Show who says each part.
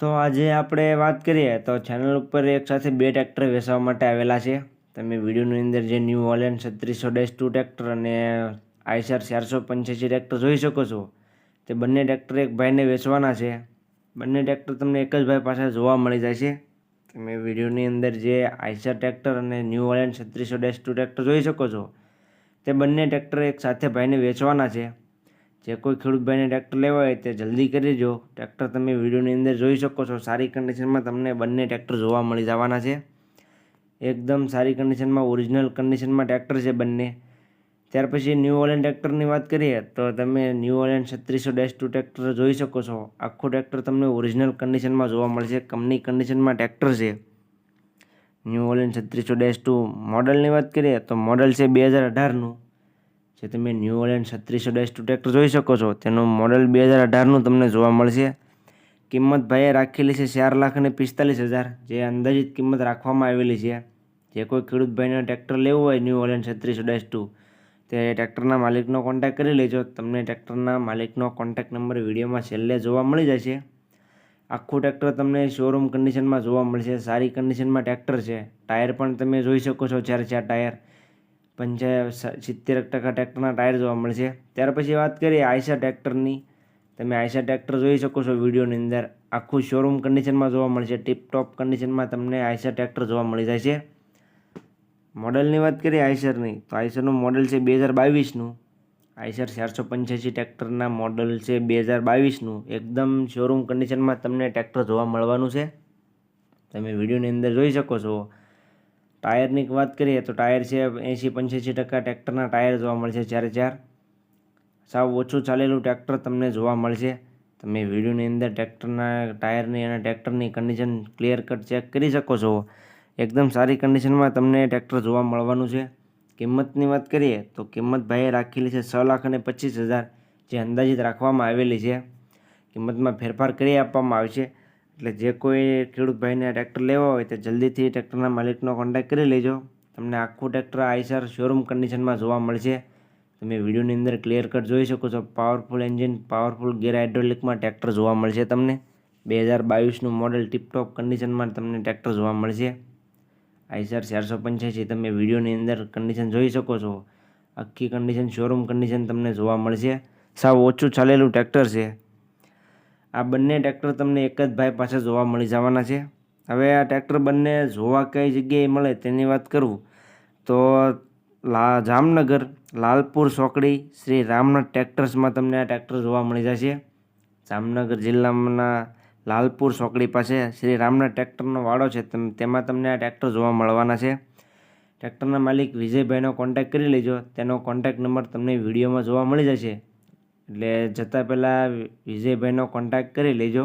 Speaker 1: તો આજે આપણે વાત કરીએ તો ચેનલ ઉપર એક સાથે બે ટ્રેક્ટર વેચવા માટે આવેલા છે. તમે વિડીયોની અંદર જે ન્યૂ ઓલેન છત્રીસો ડેશ ટુ ટ્રેક્ટર અને આઈસર ચારસો પંચ્યાસી ટ્રેક્ટર જોઈ શકો છો. તે બંને ટ્રેક્ટર એક ભાઈને વેચવાના છે. બંને ટ્રેક્ટર તમને એક જ ભાઈ પાસે જોવા મળી જાય છે. તમે વિડીયોની અંદર જે આઈસર ટ્રેક્ટર અને ન્યૂ ઓલેન છત્રીસો ડેશ ટુ ટ્રેક્ટર જોઈ શકો છો. તે બંને ટ્રેક્ટર એક સાથે ભાઈને વેચવાના છે. જે કોઈ ખેડૂત ભાઈને ટ્રેક્ટર લેવા હોય તે જલ્દી કરી દો. ટ્રેક્ટર તમે વિડીયોની અંદર જોઈ શકો છો. સારી કન્ડિશનમાં તમને બંને ટ્રેક્ટર જોવા મળી જવાના છે. એકદમ સારી કન્ડિશનમાં ઓરિજિનલ કન્ડિશનમાં ટ્રેક્ટર છે બંને. ત્યાર પછી ન્યૂ ઓલેન્ડ ટ્રેક્ટરની વાત કરીએ, તો તમે ન્યૂ ઓલેન્ડ છત્રીસો ડેશ ટુ ટ્રેક્ટર જોઈ શકો છો. આખું ટ્રેક્ટર તમને ઓરિજિનલ કન્ડિશનમાં જોવા મળશે. કંપની કન્ડિશનમાં ટ્રેક્ટર છે. ન્યૂ ઓલેન્ડ છત્રીસો ડેશ ટુ મોડલની વાત કરીએ, તો મોડલ છે બે હજાર અઢારનું. જે તમે ન્યૂ ઓલેન્ડ છત્રીસો ડેશ ટુ ટ્રેક્ટર જોઈ શકો છો, તેનું મોડલ બે હજાર અઢારનું તમને જોવા મળશે. કિંમત ભાઈએ રાખેલી છે ચાર લાખ અને પિસ્તાલીસ હજાર, જે અંદાજિત કિંમત રાખવામાં આવેલી છે. જે કોઈ ખેડૂત ભાઈને ટ્રેક્ટર લેવું હોય ન્યૂ ઓલેન્ડ છત્રીસો ડેશ ટુ તે ટ્રેક્ટરના માલિકનો કોન્ટેક્ટ કરી લેજો. તમને ટ્રેક્ટરના માલિકનો કોન્ટેક્ટ નંબર વિડીયોમાં છેલ્લે જોવા મળી જશે. આખું ટ્રેક્ટર તમને શોરૂમ કન્ડિશનમાં જોવા મળશે. સારી કન્ડિશનમાં ટ્રેક્ટર છે. ટાયર પણ તમે જોઈ શકો છો, ચાર ચાર ટાયર પંચા સિત્તેર ટકા ટ્રેક્ટરના ટાયર જોવા મળશે. ત્યાર પછી વાત કરીએ આઈસર ટ્રેક્ટરની તમે આઈસર ટ્રેક્ટર જોઈ શકો છો વિડીયોની અંદર. આખું શોરૂમ કન્ડિશનમાં જોવા મળશે. ટીપટોપ કન્ડિશનમાં તમને આઈસા ટ્રેક્ટર જોવા મળી જાય છે. મોડલની વાત કરીએ આઈસરની તો આઈસરનું મોડલ છે બે હજાર બાવીસનું. આઈસર ચારસો પંચ્યાસી ટ્રેક્ટરના મોડલ છે બે હજાર બાવીસનું. એકદમ શોરૂમ કન્ડિશનમાં તમને ટ્રેક્ટર જોવા મળવાનું છે. તમે વિડીયોની અંદર જોઈ શકો છો ટાયરની વાત કરીએ તો ટાયર છે એંશી પંચ્યાસી ટકા ટ્રેક્ટરના ટાયર જોવા મળશે જ્યારે ચાર. સાવ ઓછું ચાલેલું ટ્રેક્ટર તમને જોવા મળશે. તમે વિડીયોની અંદર ટ્રેક્ટરના ટાયરની અને ટ્રેક્ટરની કન્ડિશન ક્લિયર કટ ચેક કરી શકો છો. એકદમ સારી કન્ડિશનમાં તમને ટ્રેક્ટર જોવા મળવાનું છે. કિંમતની વાત કરીએ તો કિંમત ભાઈએ રાખેલી છે છ લાખ અને પચીસ હજાર, જે અંદાજિત રાખવામાં આવેલી છે. કિંમતમાં ફેરફાર કરી આપવામાં આવશે. એટલે જે કોઈ ખેડૂત ભાઈને ટ્રેક્ટર લેવા હોય તે જલ્દીથી ટ્રેક્ટરના માલિકનો કોન્ટેક્ટ કરી લેજો. તમને આખું ટ્રેક્ટર આઈસર શોરૂમ કન્ડિશનમાં જોવા મળશે. તમે વિડીયોની અંદર ક્લિયર કટ જોઈ શકો છો. પાવરફુલ એન્જિન પાવરફુલ ગેર હાઇડ્રોલિકમાં ટ્રેક્ટર જોવા મળશે તમને. બે હજાર બાવીસનું મોડલ ટીપટોપ કન્ડિશનમાં તમને ટ્રેક્ટર જોવા મળશે. આઈસર ચારસો પંચ્યાસી તમે વિડીયોની અંદર કન્ડિશન જોઈ શકો છો. આખી કન્ડિશન શોરૂમ કન્ડિશન તમને જોવા મળશે. સાવ ઓછું ચાલેલું ટ્રેક્ટર છે. આ બંને ટ્રેક્ટર તમને એક જ ભાઈ પાસે જોવા મળી જવાના છે. હવે આ ટ્રેક્ટર બંને જોવા કઈ જગ્યાએ મળે તેની વાત કરું તો લા, જામનગર, લાલપુર ચોકડી શ્રી રામનાથ ટ્રેક્ટર્સમાં તમને આ ટ્રેક્ટર જોવા મળી જશે. જામનગર જિલ્લાના લાલપુર ચોકડી પાસે શ્રી રામનાથ ટ્રેક્ટરનો વાડો છે, તેમાં તમને આ ટ્રેક્ટર જોવા મળવાના છે. ટ્રેક્ટરના માલિક વિજયભાઈનો કોન્ટેક્ટ કરી લેજો, તેનો કોન્ટેક્ટ નંબર તમને વિડીયોમાં જોવા મળી જશે. એટલે જતાં પહેલાં વિજયભાઈનો કોન્ટેક્ટ કરી લેજો.